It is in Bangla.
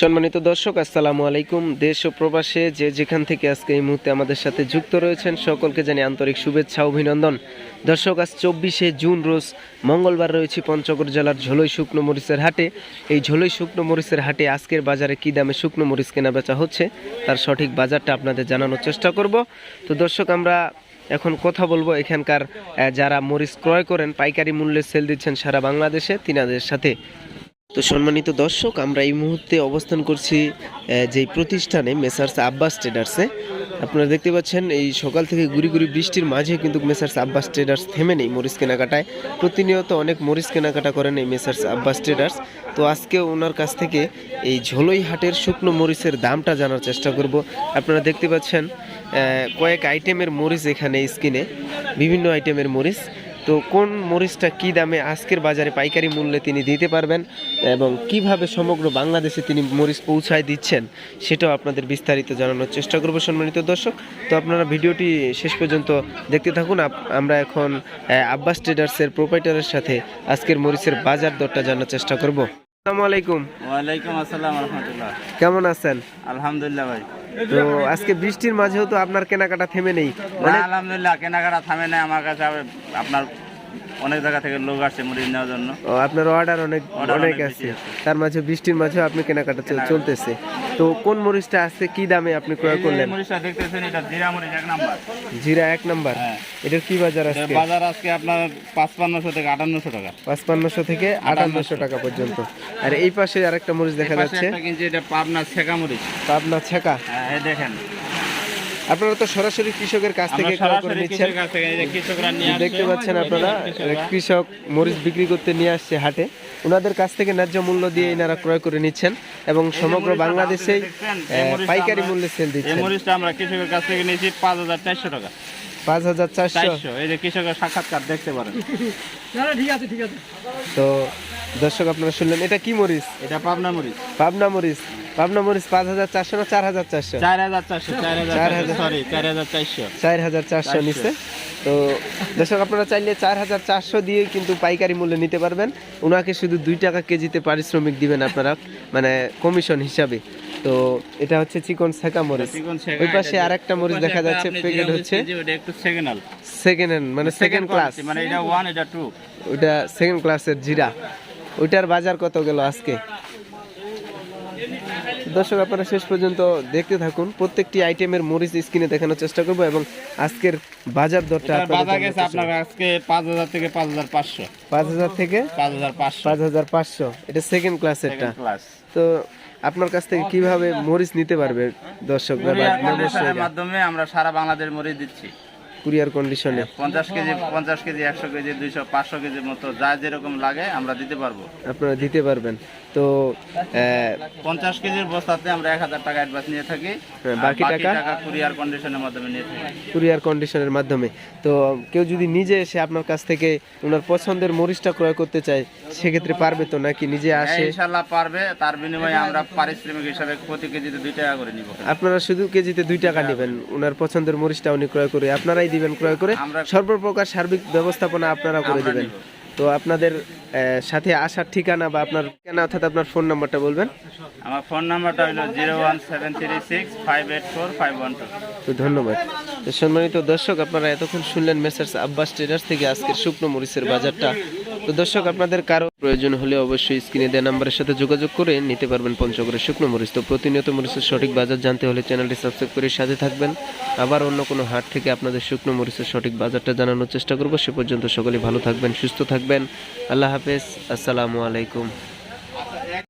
সম্মানিত দর্শক, আসসালামু আলাইকুম। দেশ ও প্রবাসে যে যেখান থেকে আজকে এই মুহূর্তে আমাদের সাথে যুক্ত রয়েছেন, সকলকে জানি আন্তরিক শুভেচ্ছা, অভিনন্দন। দর্শক, আজ চব্বিশে জুন রোজ মঙ্গলবার রয়েছে পঞ্চগড় জেলার ঝোলই শুকনো মরিচের হাটে। এই ঝোলই শুকনো মরিচের হাটে আজকের বাজারে কী দামে শুকনো মরিচ কেনা বেচা হচ্ছে, তার সঠিক বাজারটা আপনাদের জানানোর চেষ্টা করব। তো দর্শক, আমরা এখন কথা বলব এখানকার যারা মরিচ ক্রয় করেন, পাইকারি মূল্যে সেল দিচ্ছেন সারা বাংলাদেশে, তিনাদের সাথে তো সম্মানিত দর্শক, আমরা এই মুহূর্তে অবস্থান করছি যেই প্রতিষ্ঠানে মেসার্স আব্বাস ট্রেডার্সে আপনারা দেখতে পাচ্ছেন, এই সকাল থেকে গুড়ি গুড়ি বৃষ্টির মাঝে কিন্তু মেসার্স আব্বাস ট্রেডার্স থেমে নেই মরিচ কেনাকাটায়। প্রতিনিয়ত অনেক মরিচ কেনাকাটা করেন এই মেসার্স আব্বাস ট্রেডার্স। তো আজকে ওনার কাছ থেকে এই ঝোলই হাটের শুকনো মরিচের দামটা জানার চেষ্টা করব। আপনারা দেখতে পাচ্ছেন কয়েক আইটেমের মরিচ এখানে স্কিনে, বিভিন্ন আইটেমের মরিচ। তো কোন মরিচটা কি দামে আজকের বাজারে পাইকারি মূল্যে তিনি দিতে পারবেন এবং কীভাবে সমগ্র বাংলাদেশে তিনি মরিচ পৌঁছায় দিচ্ছেন সেটাও আপনাদের বিস্তারিত জানানোর চেষ্টা করব সম্মানিত দর্শক। তো আপনারা ভিডিওটি শেষ পর্যন্ত দেখতে থাকুন। আমরা এখন আব্বাস ট্রেডার্সের প্রোপাইটারের সাথে আজকের মরিচের বাজার দরটা জানার চেষ্টা করব। আসসালামু আলাইকুম। ওয়ালাইকুম আসসালাম রহমতুল্লাহ। কেমন আছেন? আলহামদুলিল্লাহ ভাই। তো আজকে বৃষ্টির মাঝেও তো আপনার কেনাকাটা থেমে নেই। আলহামদুলিল্লাহ কেনাকাটা থামে নাই। আমার কাছে আপনার অনেক জায়গা থেকে লোক আসছে মুড়ি নেওয়ার জন্য। ও, আপনার অর্ডার অনেক অনেক আছে। তার মাঝে বৃষ্টির মাঝেও আপনি কেনাকাটা চলতেছে। তো কোন মরিচটা আজকে কি দামে আপনি ক্রয় করলেন? মরিচটা দেখতেছেন এটা জিরা মরিচ এক নাম্বার। জিরা এক নাম্বার। হ্যাঁ। এটার কি বাজার আজকে? বাজার আজকে আপনার পাঁচপান্নশো থেকে আটান্নশো টাকা। পাঁচপান্নশো থেকে আটান্নশো টাকা পর্যন্ত। আর এই পাশে আরেকটা মরিচ দেখা যাচ্ছে। এটা পাবনা ছেকা মরিচ। পাবনা ছেকা। হ্যাঁ দেখেন। আপনারা তো সরাসরি কৃষকের কাছ থেকে ক্রয় করে নিচ্ছেন। কৃষকের কাছ থেকে এই যে কৃষকরা নিয়ে আসছে দেখতে পাচ্ছেন আপনারা কৃষক মরিচ বিক্রি করতে নিয়ে আসছে হাটে। ওনাদের কাছ থেকে ন্যায্য মূল্য দিয়ে এনারা ক্রয় করে নিচ্ছেন এবং সমগ্র মরিচটা পাইকারি মূল্যে সেল এই দিচ্ছেন। মরিচটা আমরা কৃষকের কাছ থেকে নিয়েছি পাঁচ হাজার চারশো টাকা। পাঁচ হাজার চারশো? চারশো এই যে কৃষকের সাক্ষাৎকার দেখতে পারেন। ঠিক আছে ঠিক আছে। তো দর্শক আপনারা শুনলেন এটা কি মরিচ? এটা পাবনা মরিচ। পাবনা মরিচ। পাবনা মরিচ পাঁচ হাজার চারশো না চার হাজার চারশো? চার হাজার চারশো চার হাজার হাজার। সরি চার হাজার চারশো। চার হাজার চারশো চারশো। নিচ্ছে তো দর্শক আপনারা চাইলে চার হাজার চারশো দিয়ে কিন্তু পাইকারি মূল্যে নিতে পারবেন। ওনাকে শুধু দুই টাকা কেজিতে পারিশ্রমিক দিবেন আপনারা মানে কমিশন হিসাবে। তো এটা হচ্ছে চিকন সেকা মরিচ। ওই পাশে আর একটা মরিচ দেখা যাচ্ছে প্যাকেট হচ্ছে। ওটা সেকেন্ড হ্যান্ড মানে সেকেন্ড ক্লাস মানে এটা ওয়ান এটা টু ওইটা সেকেন্ড ক্লাসের জিরা। ওইটার বাজার কত গেল আজকে? দর্শক আপনারা শেষ পর্যন্ত দেখতে থাকুন। প্রত্যেকটি আইটেমের মরিচ স্ক্রিনে দেখানোর চেষ্টা করব এবং আজকের বাজার দরটা বাজার গেছে আপনার আজকে পাঁচ হাজার থেকে পাঁচ হাজার পাঁচশো। করব। পাঁচ হাজার থেকে পাঁচ হাজার পাঁচশো। পাঁচ হাজার পাঁচশো। এটা সেকেন্ড ক্লাসেরটা তো আপনার কাছ থেকে কীভাবে মরিচ নিতে পারবে দর্শকরা? মাধ্যমে আমরা সারা বাংলাদেশ মরিচ দিচ্ছি। কুরিয়ার কন্ডিশনে পঞ্চাশ কেজি পঞ্চাশ কেজি একশো কেজি দুইশো পাঁচশো কেজির মতো যা যেরকম লাগে আমরা দিতে পারব। আপনারা দিতে পারবেন। তো পঞ্চাশ কেজির বস্তাতে আমরা এক হাজার টাকা অ্যাডভান্স নিয়ে থাকি। হ্যাঁ, বাকি টাকা? কুরিয়ার কন্ডিশনের মাধ্যমে নিয়ে থাকি। কুরিয়ার কন্ডিশনের মাধ্যমে। তো কেউ যদি নিজে এসে আপনার কাছ থেকে ওনার পছন্দের মরিচটা ক্রয় করতে চায় সেক্ষেত্রে পারবে তো নাকি? নিজে হ্যাঁ, আসে? ইনশাল্লাহ পারবে। তার বিনিময়ে আমরা পারিশ্রমিক হিসাবে প্রতি কেজিতে দুই টাকা করে নিব। আপনারা শুধু কেজিতে দুই টাকা নেবেন। ওনার পছন্দের মরিচটা উনি ক্রয় করে। আপনারাই দিবেন ক্রয় করে সর্বপ্রকার সার্বিক ব্যবস্থাপনা আপনারা করে দিবেন। তো আপনাদের সাথে আসার ঠিকানা বা আপনার ঠিকানা অর্থাৎ আপনার ফোন নাম্বারটা বলবেন। আমার ফোন নাম্বারটা হলো zero one seven three six five eight four five one two. তো ধন্যবাদ। সম্মানিত দর্শক আপনারা এতক্ষণ শুনলেন মেসার্স আব্বাস ট্রেডার্স থেকে আজকের শুকনো মরিচের বাজারটা। তো দর্শক, আপনাদের কারও প্রয়োজন হলে অবশ্যই স্ক্রিনে দেওয়া নাম্বারের সাথে যোগাযোগ করে নিতে পারবেন পঞ্চগড়ের শুকনো মরিচ। তো প্রতিনিয়ত মরিচের সঠিক বাজার জানতে হলে চ্যানেলটি সাবস্ক্রাইব করে সাথে থাকবেন। আবার অন্য কোনো হাট থেকে আপনাদের শুকনো মরিচের সঠিক বাজারটা জানানোর চেষ্টা করব। সে পর্যন্ত সকলে ভালো থাকবেন, সুস্থ থাকবেন। আল্লাহ হাফেজ। আসসালামু আলাইকুম।